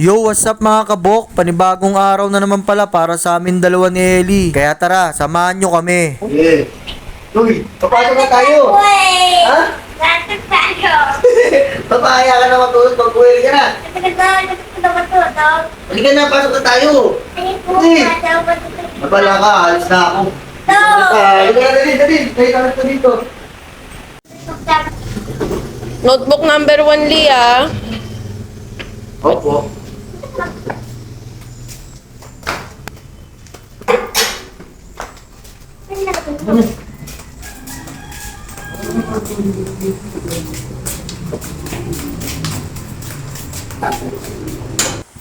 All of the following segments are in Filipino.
Yo, what's up mga kabok? Panibagong araw na naman pala para sa amin dalawa ni Ellie. Kaya tara, samahan nyo kami. Yeah. Uy, papasok na tayo. Ha? Bakit tayo? Papaya ka na matulog pag uwi ka na. Matagal na, matagal na matulog. Halika na, pasok na tayo. Ay, po, Uy! Mabala ka, alis na ako. No! Ah, Halika na, dali, dali. Tayo ka na dito. Notebook number one, Lia. Opo.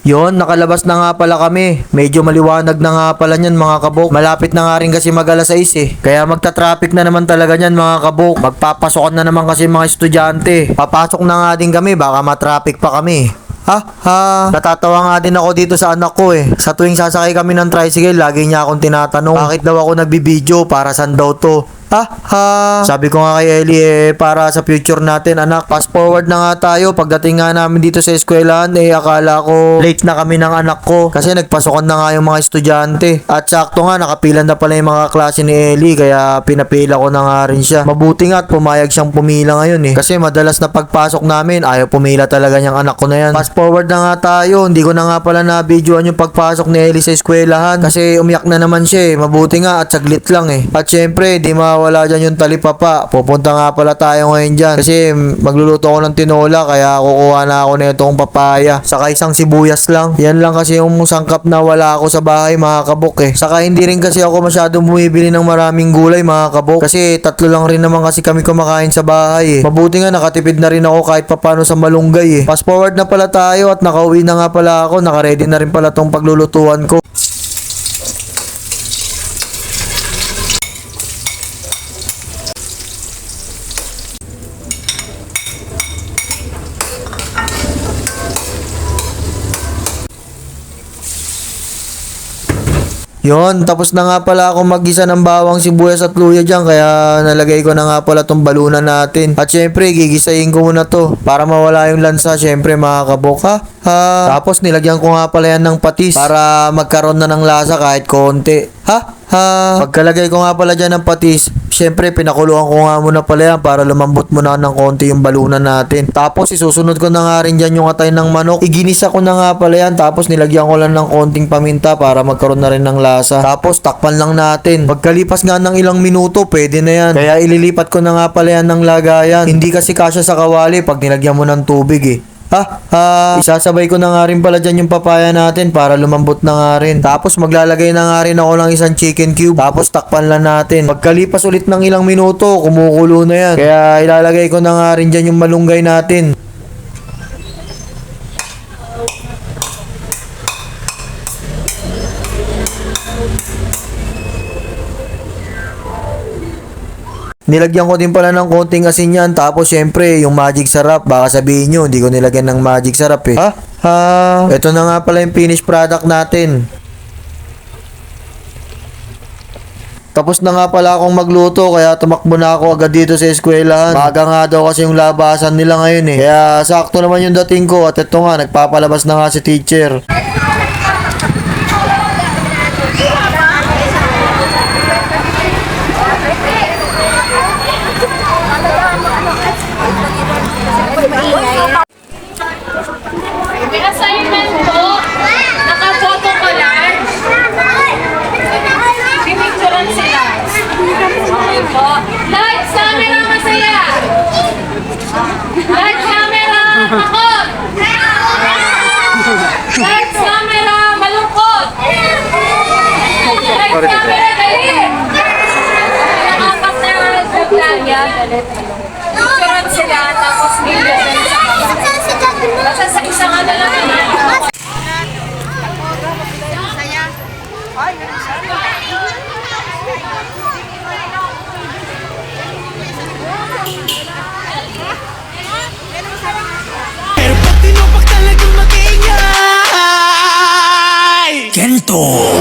Yon, nakalabas na nga pala kami. Medyo maliwanag na nga pala niyan mga kabok. Malapit na nga rin kasi mag alas 6 eh. Kaya magta-traffic na naman talaga niyan mga kabok. Magpapasokan na naman kasi mga estudyante. Papasok na nga din kami, baka matraffic pa kami. Ha? Ha? Natatawa nga din ako dito sa anak ko eh. Sa tuwing sasakay kami ng tricycle, lagi niya akong tinatanong, bakit daw ako nagbibideo para saan daw to? Ha? Ha? Sabi ko nga kay Ellie eh, para sa future natin anak, fast forward na nga tayo. Pagdating nga namin dito sa eskwelahan, eh akala ko late na kami ng anak ko. Kasi nagpasokan na nga yung mga estudyante. At sakto nga, nakapilan na pala yung mga klase ni Ellie, kaya pinapila ko na nga rin siya. Mabuti nga at pumayag siyang pumila ngayon eh. Kasi madalas na pagpasok namin, ayaw pumila talaga niyang anak ko na yan. Fast forward na nga tayo, hindi ko na nga pala na-videoan yung pagpasok ni Ellie sa eskwelahan. Kasi umiyak na naman siya eh. Mabuti nga at saglit lang eh. At syempre, di mawala dyan yung talipapa. Pupunta nga pala tayo ngayon dyan. Kasi magluluto ako ng tinola, kaya kukuha na ako na itong papaya. Saka isang sibuyas lang. Yan lang kasi yung sangkap na wala ako sa bahay mga kabok eh. Saka hindi rin kasi ako masyadong bumibili ng maraming gulay mga kabok. Kasi tatlo lang rin naman kasi kami kumakain sa bahay eh. Mabuti nga nakatipid na rin ako kahit papano sa malunggay eh. Fast forward na pala tayo at nakauwi na nga pala ako. Nakaredy na rin pala tong paglulutuan ko. Yon, tapos na nga pala ako mag-isa ng bawang sibuyas at luya dyan, kaya nalagay ko na nga pala tong balunan natin. At syempre, gigisayin ko muna to, para mawala yung lansa, syempre mga kabok ha. ha. Tapos nilagyan ko nga pala yan ng patis, para magkaroon na ng lasa kahit konti. Ha? Ha? Pagkalagay ko nga pala dyan ng patis, syempre pinakuluan ko nga muna pala yan para lumambot muna ng konti yung balunan natin. Tapos isusunod ko na nga rin dyan yung atay ng manok. Iginisa ko na nga pala yan, tapos nilagyan ko lang ng konting paminta para magkaroon na rin ng lasa. Tapos takpan lang natin. Pagkalipas nga ng ilang minuto, pwede na yan. Kaya ililipat ko na nga pala yan ng lagayan. Hindi kasi kasya sa kawali pag nilagyan mo ng tubig eh. Ha? Ha? Isasabay ko na nga rin pala dyan yung papaya natin para lumambot na nga rin. Tapos maglalagay na nga rin ako ng isang chicken cube. Tapos takpan lang natin. Pagkalipas ulit ng ilang minuto, kumukulo na yan. Kaya ilalagay ko na nga rin dyan yung malunggay natin. Nilagyan ko din pala ng konting asin yan. Tapos syempre, yung magic sarap. Baka sabihin nyo, hindi ko nilagyan ng magic sarap eh. Ha? Ha? Ito na nga pala yung finished product natin. Tapos na nga pala akong magluto kaya tumakbo na ako agad dito sa eskwelahan. Baga nga daw kasi yung labasan nila ngayon eh. Kaya sakto naman yung dating ko at ito nga nagpapalabas na nga si teacher. Lights, camera, malungkot. Lights, camera, galit. Nakapat na yan. Picturean sila, tapos video. Basta sa isang ano lang Soul.